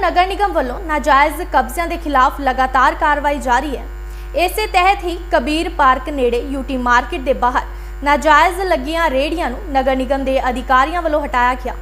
ਨਗਰ ਨਿਗਮ ਵੱਲੋਂ ਨਾਜਾਇਜ਼ ਕਬਜ਼ਿਆਂ ਦੇ ਖਿਲਾਫ ਲਗਾਤਾਰ ਕਾਰਵਾਈ ਜਾਰੀ ਹੈ। ਇਸੇ ਤਹਿਤ ਹੀ ਕਬੀਰ ਪਾਰਕ ਨੇੜੇ ਯੂਟੀ ਮਾਰਕੀਟ ਦੇ ਬਾਹਰ ਨਾਜਾਇਜ਼ ਲੱਗੀਆਂ ਰੇੜੀਆਂ ਨੂੰ ਨਗਰ ਨਿਗਮ ਦੇ ਅਧਿਕਾਰੀਆਂ ਵੱਲੋਂ ਹਟਾਇਆ ਗਿਆ।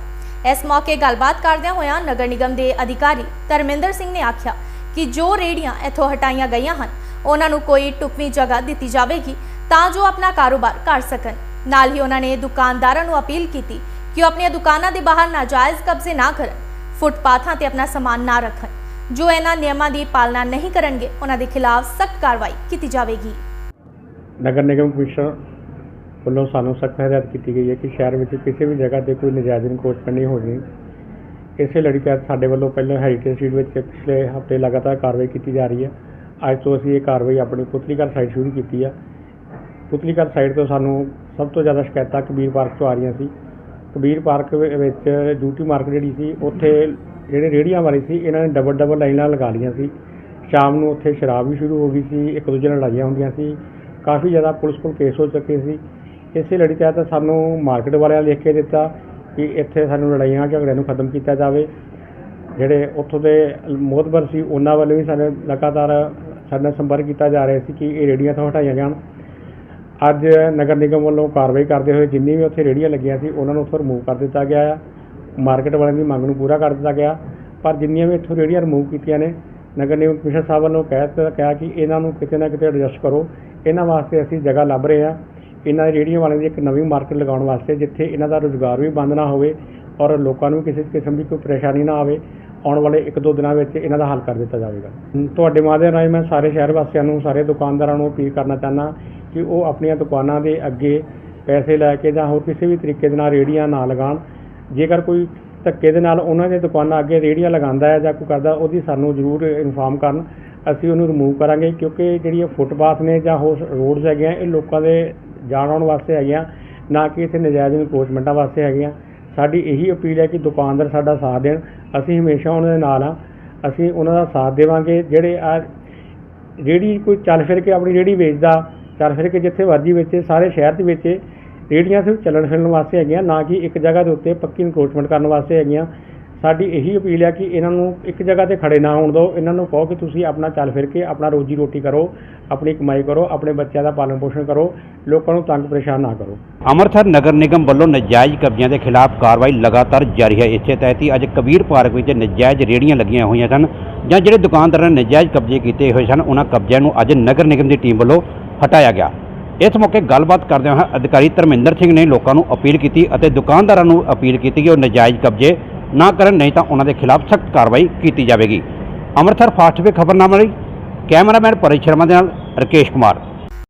ਇਸ ਮੌਕੇ ਗੱਲਬਾਤ ਕਰਦਿਆਂ ਹੋਇਆਂ ਨਗਰ ਨਿਗਮ ਦੇ ਅਧਿਕਾਰੀ ਧਰਮਿੰਦਰ ਸਿੰਘ ਨੇ ਆਖਿਆ ਕਿ ਜੋ ਰੇੜੀਆਂ ਇੱਥੋਂ ਹਟਾਈਆਂ ਗਈਆਂ ਹਨ, ਉਹਨਾਂ ਨੂੰ ਕੋਈ ਟੁਕਵੀਂ ਜਗ੍ਹਾ ਦਿੱਤੀ ਜਾਵੇਗੀ ਤਾਂ ਜੋ ਆਪਣਾ ਕਾਰੋਬਾਰ ਕਰ ਸਕਣ। ਨਾਲ ਹੀ ਉਹਨਾਂ ਨੇ ਦੁਕਾਨਦਾਰਾਂ ਨੂੰ ਅਪੀਲ ਕੀਤੀ ਕਿ ਉਹ ਆਪਣੀਆਂ ਦੁਕਾਨਾਂ ਦੇ ਬਾਹਰ ਨਾਜਾਇਜ਼ ਕਬਜ਼ੇ ਨਾ ਕਰਨ। ਫੁੱਟਪਾਥਾਂ ਤੇ ਆਪਣਾ ਸਮਾਨ ਨਾ ਰੱਖਣ। ਜੋ ਇਹਨਾਂ ਨਿਯਮਾਂ ਦੀ ਪਾਲਣਾ ਨਹੀਂ ਕਰਨਗੇ, ਉਹਨਾਂ ਦੇ ਖਿਲਾਫ ਸਖਤ ਕਾਰਵਾਈ ਕੀਤੀ ਜਾਵੇਗੀ। ਨਗਰ ਨਿਗਮ ਕਮਿਸ਼ਨਰ ਵੱਲੋਂ ਸਾਨੂੰ ਸਖਤ ਹਦਾਇਤ ਕੀਤੀ ਗਈ ਹੈ ਕਿ ਸ਼ਹਿਰ ਵਿੱਚ ਕਿਸੇ ਵੀ ਜਗ੍ਹਾ ਤੇ ਕੋਈ ਨਜਾਇਜ਼ ਇਨਕਰੋਚਮੈਂਟ ਨਹੀਂ ਹੋਣੀ ਇਸੇ ਲੜੀ ਤਹਿਤ ਸਾਡੇ ਵੱਲੋਂ ਪਹਿਲਾਂ ਹੈਰੀਟੇਜ ਸਟਰੀਟ ਵਿੱਚ ਪਿਛਲੇ ਹਫ਼ਤੇ ਲਗਾਤਾਰ ਕਾਰਵਾਈ ਕੀਤੀ ਜਾ ਰਹੀ ਹੈ। ਅੱਜ ਤੋਂ ਅਸੀਂ ਇਹ ਕਾਰਵਾਈ ਆਪਣੀ ਪੁਤਲੀਘਰ ਸਾਈਡ ਸ਼ੁਰੂ ਕੀਤੀ ਆ ਪੁਤਲੀਘਰ ਸਾਈਡ ਤੋਂ ਸਾਨੂੰ ਸਭ ਤੋਂ ਜ਼ਿਆਦਾ ਸ਼ਿਕਾਇਤਾਂ ਕਬੀਰ ਪਾਰਕ ਤੋਂ ਆ ਰਹੀਆਂ ਸੀ। ਕਬੀਰ ਪਾਰਕ ਵਿੱਚ ਡਿਊਟੀ ਮਾਰਕੀਟ ਜਿਹੜੀ ਸੀ, ਉੱਥੇ ਜਿਹੜੇ ਰੇਹੜੀਆਂ ਵਾਲੇ ਸੀ, ਇਹਨਾਂ ਨੇ ਡਬਲ ਡਬਲ ਲਾਈਨਾਂ ਲਗਾ ਲਈਆਂ ਸੀ। ਸ਼ਾਮ ਨੂੰ ਉੱਥੇ ਸ਼ਰਾਬ ਵੀ ਸ਼ੁਰੂ ਹੋ ਗਈ ਸੀ, ਇੱਕ ਦੂਜੇ ਨਾਲ ਲੜਾਈਆਂ ਹੁੰਦੀਆਂ ਸੀ। ਕਾਫੀ ਜ਼ਿਆਦਾ ਪੁਲਿਸ ਕੋਲ ਕੇਸ ਹੋ ਚੁੱਕੇ ਸੀ। ਇਸੇ ਲੜੀ ਤਹਿਤ ਸਾਨੂੰ ਮਾਰਕੀਟ ਵਾਲਿਆਂ ਲਿਖ ਕੇ ਦਿੱਤਾ ਕਿ ਇੱਥੇ ਸਾਨੂੰ ਲੜਾਈਆਂ, ਝਗੜਿਆਂ ਨੂੰ ਖਤਮ ਕੀਤਾ ਜਾਵੇ। ਜਿਹੜੇ ਉੱਥੋਂ ਦੇ ਮੋਹਤਬਰ ਸੀ, ਉਹਨਾਂ ਵੱਲੋਂ ਵੀ ਸਾਨੂੰ ਲਗਾਤਾਰ ਸਾਡੇ ਨਾਲ ਸੰਪਰਕ ਕੀਤਾ ਜਾ ਰਿਹਾ ਸੀ ਕਿ ਇਹ ਰੇੜੀਆਂ ਤੋਂ ਹਟਾਈਆਂ ਜਾਣ। ਅੱਜ ਨਗਰ ਨਿਗਮ ਵੱਲੋਂ ਕਾਰਵਾਈ ਕਰਦੇ ਹੋਏ ਜਿੰਨੀ ਵੀ ਉੱਥੇ ਰੇੜੀਆਂ ਲੱਗੀਆਂ ਸੀ, ਉਹਨਾਂ ਨੂੰ ਉੱਥੋਂ ਰਿਮੂਵ ਕਰ ਦਿੱਤਾ ਗਿਆ ਆ। ਮਾਰਕੀਟ ਵਾਲਿਆਂ ਦੀ ਮੰਗ ਨੂੰ ਪੂਰਾ ਕਰ ਦਿੱਤਾ ਗਿਆ। ਪਰ ਜਿੰਨੀਆਂ ਵੀ ਇੱਥੋਂ ਰੇੜੀਆਂ ਰਿਮੂਵ ਕੀਤੀਆਂ ਨੇ, ਨਗਰ ਨਿਗਮ ਕਮਿਸ਼ਨਰ ਸਾਹਿਬ ਵੱਲੋਂ ਕਹਿ ਦਿੱਤਾ, ਕਿਹਾ ਕਿ ਇਹਨਾਂ ਨੂੰ ਕਿਤੇ ਨਾ ਕਿਤੇ ਐਡਜਸਟ ਕਰੋ। ਇਹਨਾਂ ਵਾਸਤੇ ਅਸੀਂ ਜਗ੍ਹਾ ਲੱਭ ਰਹੇ ਹਾਂ। ਇਹਨਾਂ ਦੀ ਰੇੜੀਆਂ ਵਾਲਿਆਂ ਦੀ ਇੱਕ ਨਵੀਂ ਮਾਰਕੀਟ ਲਗਾਉਣ ਵਾਸਤੇ ਜਿੱਥੇ ਇਹਨਾਂ ਦਾ ਰੁਜ਼ਗਾਰ ਵੀ ਬੰਦ ਨਾ ਹੋਵੇ ਔਰ ਲੋਕਾਂ ਨੂੰ ਕਿਸੇ ਕਿਸਮ ਦੀ ਕੋਈ ਪਰੇਸ਼ਾਨੀ ਨਾ ਆਵੇ, ਆਉਣ ਵਾਲੇ ਇੱਕ ਦੋ ਦਿਨਾਂ ਵਿੱਚ ਇਹਨਾਂ ਦਾ ਹੱਲ ਕਰ ਦਿੱਤਾ ਜਾਵੇਗਾ। ਤੁਹਾਡੇ ਮਾਧਿਅਮ ਰਾਹੀਂ ਮੈਂ ਸਾਰੇ ਸ਼ਹਿਰ ਵਾਸੀਆਂ ਨੂੰ, ਸਾਰੇ ਦੁਕਾਨਦਾਰਾਂ ਨੂੰ ਅਪੀਲ ਕਰਨਾ ਚਾਹੁੰਦਾ ਕਿ ਉਹ ਆਪਣੀਆਂ ਦੁਕਾਨਾਂ ਦੇ ਅੱਗੇ ਪੈਸੇ ਲੈ ਕੇ ਜਾਂ ਹੋਰ ਕਿਸੇ ਵੀ ਤਰੀਕੇ ਦੇ ਨਾਲ ਰੇੜੀਆਂ ਨਾ ਲਗਾਉਣ। ਜੇਕਰ ਕੋਈ ਧੱਕੇ ਦੇ ਨਾਲ ਉਹਨਾਂ ਦੀਆਂ ਦੁਕਾਨਾਂ ਅੱਗੇ ਰੇੜੀਆਂ ਲਗਾਉਂਦਾ ਹੈ ਜਾਂ ਕੋਈ ਕਰਦਾ, ਉਹਦੀ ਸਾਨੂੰ ਜ਼ਰੂਰ ਇਨਫਾਰਮ ਕਰਨ। ਅਸੀਂ ਉਹਨੂੰ ਰਿਮੂਵ ਕਰਾਂਗੇ ਕਿਉਂਕਿ ਜਿਹੜੀਆਂ ਫੁੱਟਪਾਥ ਨੇ ਜਾਂ ਹੋਰ ਰੋਡਸ ਹੈਗੀਆਂ, ਇਹ ਲੋਕਾਂ ਦੇ ਜਾਣ ਆਉਣ ਵਾਸਤੇ ਹੈਗੀਆਂ, ਨਾ ਕਿ ਇੱਥੇ ਨਜਾਇਜ਼ ਇਨਕਰੋਚਮੈਂਟਾਂ ਵਾਸਤੇ ਹੈਗੀਆਂ। ਸਾਡੀ ਇਹੀ ਅਪੀਲ ਹੈ ਕਿ ਦੁਕਾਨਦਾਰ ਸਾਡਾ ਸਾਥ ਦੇਣ। ਅਸੀਂ ਹਮੇਸ਼ਾ ਉਹਨਾਂ ਦੇ ਨਾਲ ਆ ਅਸੀਂ ਉਹਨਾਂ ਦਾ ਸਾਥ ਦੇਵਾਂਗੇ। ਜਿਹੜੇ ਆ ਰੇੜੀ ਕੋਈ ਚੱਲ ਫਿਰ ਕੇ ਆਪਣੀ ਰੇੜੀ ਵੇਚਦਾ ਚੱਲ ਫਿਰ ਕੇ ਜਿੱਥੇ ਮਰਜ਼ੀ ਵੇਚੇ, ਸਾਰੇ ਸ਼ਹਿਰ ਦੇ ਵਿੱਚ ਰੇੜੀਆਂ ਸਿਰਫ ਚੱਲਣ ਫਿਰਨ ਵਾਸਤੇ ਹੈਗੀਆਂ, ਨਾ ਕਿ ਇੱਕ ਜਗ੍ਹਾ ਦੇ ਉੱਤੇ ਪੱਕੀ ਇਨਕਰੋਚਮੈਂਟ ਕਰਨ ਵਾਸਤੇ ਹੈਗੀਆਂ। ਸਾਡੀ ਇਹੀ ਅਪੀਲ ਹੈ ਕਿ ਇਹਨਾਂ ਨੂੰ ਇੱਕ ਜਗ੍ਹਾ ਤੇ ਖੜੇ ਨਾ ਹੋਣ ਦਿਓ। ਇਹਨਾਂ ਨੂੰ ਕਹੋ ਕਿ ਤੁਸੀਂ ਆਪਣਾ ਚੱਲ ਫਿਰ ਕੇ ਆਪਣਾ ਰੋਜੀ ਰੋਟੀ ਕਰੋ, ਆਪਣੀ ਕਮਾਈ ਕਰੋ, ਆਪਣੇ ਬੱਚਿਆਂ ਦਾ ਪਾਲਣ ਪੋਸ਼ਣ ਕਰੋ, ਲੋਕਾਂ ਨੂੰ ਤੰਗ ਪਰੇਸ਼ਾਨ ਨਾ ਕਰੋ। ਅੰਮ੍ਰਿਤਸਰ ਨਗਰ ਨਿਗਮ ਵੱਲੋਂ ਨਜਾਇਜ਼ ਕਬਜ਼ਿਆਂ ਦੇ ਖਿਲਾਫ ਕਾਰਵਾਈ ਲਗਾਤਾਰ ਜਾਰੀ ਹੈ। ਇਸੇ ਤਹਿਤ ਹੀ ਅੱਜ ਕਬੀਰ ਪਾਰਕ ਵਿੱਚ ਨਜਾਇਜ਼ ਰੇੜੀਆਂ ਲੱਗੀਆਂ ਹੋਈਆਂ ਸਨ ਜਾਂ ਜਿਹੜੇ ਦੁਕਾਨਦਾਰਾਂ ਨੇ ਨਜਾਇਜ਼ ਕਬਜ਼ੇ ਕੀਤੇ ਹੋਏ ਸਨ, ਉਹਨਾਂ ਕਬਜ਼ਿਆਂ ਨੂੰ ਅੱਜ ਨਗਰ ਨਿਗਮ ਦੀ ਟੀਮ ਵੱਲੋਂ ਹਟਾਇਆ ਗਿਆ। ਇਸ ਮੌਕੇ ਗੱਲਬਾਤ ਕਰਦਿਆਂ ਹੋਏ ਅਧਿਕਾਰੀ ਧਰਮਿੰਦਰ ਸਿੰਘ ਨੇ ਲੋਕਾਂ ਨੂੰ ਅਪੀਲ ਕੀਤੀ ਅਤੇ ਦੁਕਾਨਦਾਰਾਂ ਨੂੰ ਅਪੀਲ ਕੀਤੀ ਕਿ ਉਹ ਨਜਾਇਜ਼ ਕਬਜ਼ੇ ਨਾ ਕਰਨ, ਨਹੀਂ ਤਾਂ ਉਹਨਾਂ ਦੇ ਖਿਲਾਫ ਸਖਤ ਕਾਰਵਾਈ ਕੀਤੀ ਜਾਵੇਗੀ। ਅੰਮ੍ਰਿਤਸਰ ਫਾਸਟ ਵੇ ਖਬਰਨਾਮਾ ਲਈ ਕੈਮਰਾਮੈਨ ਪਰੇਸ਼ ਸ਼ਰਮਾ ਦੇ ਨਾਲ ਰਕੇਸ਼ ਕੁਮਾਰ।